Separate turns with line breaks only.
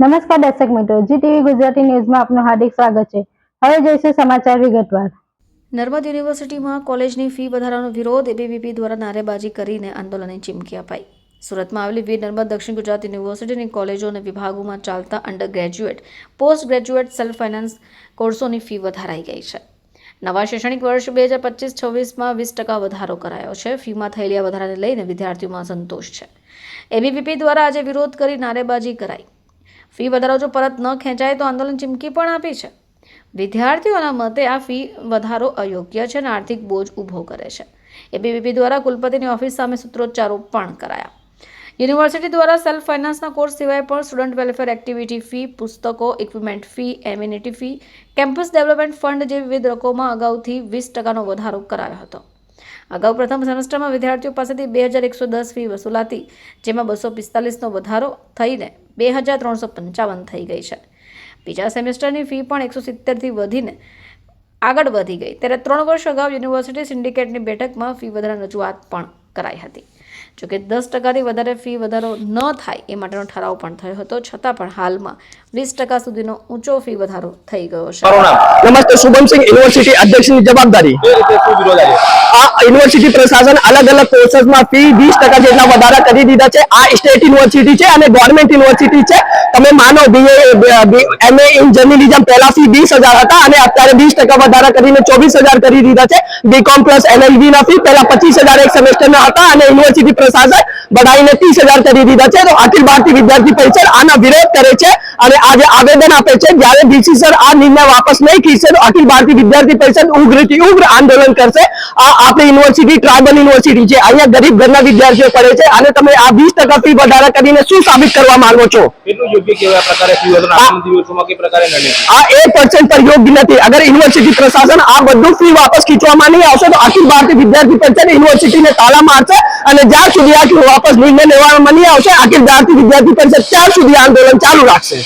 નમસ્કાર દર્શક મિત્રો જી ટીવી ગુજરાતી ન્યૂઝમાં આપનું હાર્દિક સ્વાગત છે. હવે જોઈશું સમાચાર વિગતવાર.
નર્મદ યુનિવર્સિટીમાં કોલેજની ફી વધારાનો વિરોધ એબીવીપી દ્વારા નારેબાજી કરીને આંદોલનની ચીમકી અપાઈ. સુરતમાં આવેલી વીર નર્મદ દક્ષિણ ગુજરાત યુનિવર્સિટીની કોલેજો અને વિભાગોમાં ચાલતા undergraduate postgraduate self finance કોર્સોની ફી વધારાઈ ગઈ છે. નવા શૈક્ષણિક વર્ષ બે હજાર પચીસ છવ્વીસમાં વીસ ટકા વધારો કરાયો છે. ફીમાં થયેલી આ વધારાને લઈને વિદ્યાર્થીઓમાં સંતોષ છે. એબીવીપી દ્વારા આજે વિરોધ કરી નારેબાજી કરાઈ. ફી વધારો જો પરત ન ખેંચાય તો આંદોલન ચીમકી પણ આપી છે. વિદ્યાર્થીઓના મતે આ ફી વધારો અયોગ્ય છે અને આર્થિક બોજ ઊભો કરે છે. એબીવીપી દ્વારા કુલપતિની ઓફિસ સામે સૂત્રોચ્ચારો પણ કરાયા. યુનિવર્સિટી દ્વારા સેલ્ફ ફાઇનાન્સના કોર્સ સિવાય પણ સ્ટુડન્ટ વેલફેર એક્ટિવિટી ફી, પુસ્તકો, equipment fee, amenity fee, campus development fund જેવી વિવિધ રકમોમાં અગાઉથી વીસ ટકાનો વધારો કરાયો હતો. અગાઉ પ્રથમ સેમેસ્ટરમાં વિદ્યાર્થીઓ પાસેથી બે હજાર એકસો દસ ફી વસૂલાતી, જેમાં બસો પિસ્તાલીસનો વધારો થઈને બે હજાર ત્રણસો પંચાવન થઈ ગઈ છે. બીજા સેમેસ્ટરની ફી પણ એકસો સિત્તેરથી વધીને આગળ વધી ગઈ. ત્યારે ત્રણ વર્ષ અગાઉ યુનિવર્સિટી સિન્ડિકેટની બેઠકમાં ફી વધારા રજૂઆત પણ કરાઈ હતી. જોકે દસ ટકાથી વધારે ફી વધારો ન થાય એ માટેનો ઠરાવ પણ થયો હતો. છતાં પણ હાલમાં વીસ ટકા સુધીનો ઊંચો ફી વધારો થઈ ગયો છે.
નમસ્તે શુભમસિંહ યુનિવર્સિટી અધ્યક્ષની જવાબદારી. આ યુનિવર્સિટી પ્રશાસન અલગ અલગ કોર્સમાં ફી વીસ ટકા જેટલા વધારા કરી દીધા છે. આ સ્ટેટ યુનિવર્સિટી છે અને ગવર્મેન્ટ યુનિવર્સિટી છે. તમે માનો એમએ ઇન જર્નલિઝમ પહેલાથી વીસ હજાર હતા અને અત્યારે વીસ ટકા વધારા કરીને ચોવીસ હજાર કરી દીધા છે. બીકોમ પ્લસ એલએલબી ના ફી પહેલા પચીસ હજાર એક સેમેસ્ટરના હતા અને યુનિવર્સિટી પ્રશાસન બઢાઈને ત્રીસ હજાર કરી દીધા છે. તો અખિલ ભારતીય વિદ્યાર્થી પરિષદ આના વિરોધ કરે છે. અને આજે આવેદન આપે છે જ્યારે ડીસી સર આ નિર્ણય વાપસ નહીં ખેંચશે તો અખિલ ભારતીય વિદ્યાર્થી પરિષદ ઉગ્રથી ઉગ્ર આંદોલન કરશે. આ આપણી યુનિવર્સિટી ટ્રાઇબલ યુનિવર્સિટી છે. અહીંયા ગરીબ ઘરના વિદ્યાર્થીઓ પડે છે અને તમે આ વીસ ટકા ફી વધારા કરીને શું સાબિત કરવા માંગો છો? આ એક પર્સન્ટ પર યોગ્ય નથી. અગર યુનિવર્સિટી પ્રશાસન આ બધું ફી વાપસ ખીચવામાં નહીં આવશે તો અખિલ ભારતીય વિદ્યાર્થી પરિષદ યુનિવર્સિટીને તાળા મારશે અને જ્યાં સુધી આ વાપસ નિર્ણય લેવામાં નહીં આવશે અખિલ ભારતીય વિદ્યાર્થી પરિષદ ત્યાં સુધી આંદોલન ચાલુ રાખશે.